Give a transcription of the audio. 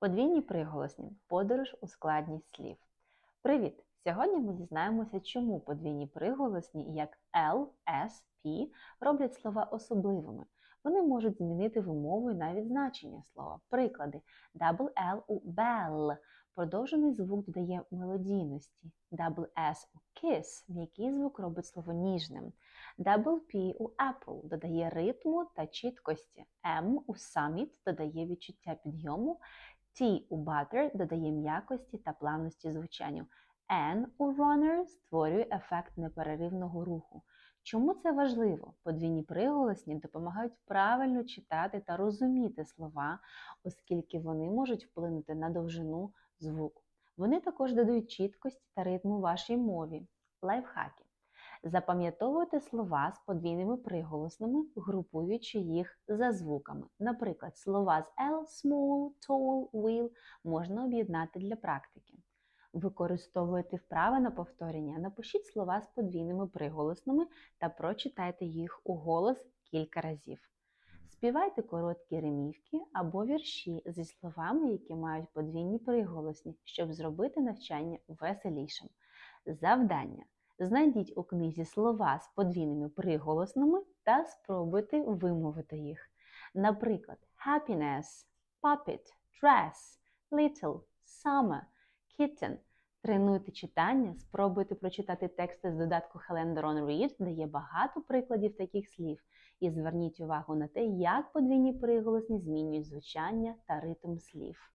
Подвійні приголосні подорож у складність слів. Привіт! Сьогодні ми дізнаємося, чому подвійні приголосні, як L, S, P, роблять слова особливими. Вони можуть змінити вимову і навіть значення слова. Приклади: Double L у bell продовжений звук додає мелодійності. Double S у kiss м'який звук робить слово ніжним. Double P у apple додає ритму та чіткості. M у summit додає відчуття підйому. T у butter додає м'якості та плавності звучанню. N у runner створює ефект непереривного руху. Чому це важливо? Подвійні приголосні допомагають правильно читати та розуміти слова, оскільки вони можуть вплинути на довжину звуку. Вони також додають чіткості та ритму вашій мові. Лайфхаки. Запам'ятовуйте слова з подвійними приголосними, групуючи їх за звуками. Наприклад, слова з L, small, tall, will можна об'єднати для практики. Використовуйте вправи на повторення, напишіть слова з подвійними приголосними та прочитайте їх у голос кілька разів. Співайте короткі ремівки або вірші зі словами, які мають подвійні приголосні, щоб зробити навчання веселішим. Завдання. Знайдіть у книзі слова з подвійними приголосними та спробуйте вимовити їх. Наприклад, happiness, puppet, dress, little, summer, kitten. Тренуйте читання, спробуйте прочитати тексти з додатку Calendar on Read, де є багато прикладів таких слів. І зверніть увагу на те, як подвійні приголосні змінюють звучання та ритм слів.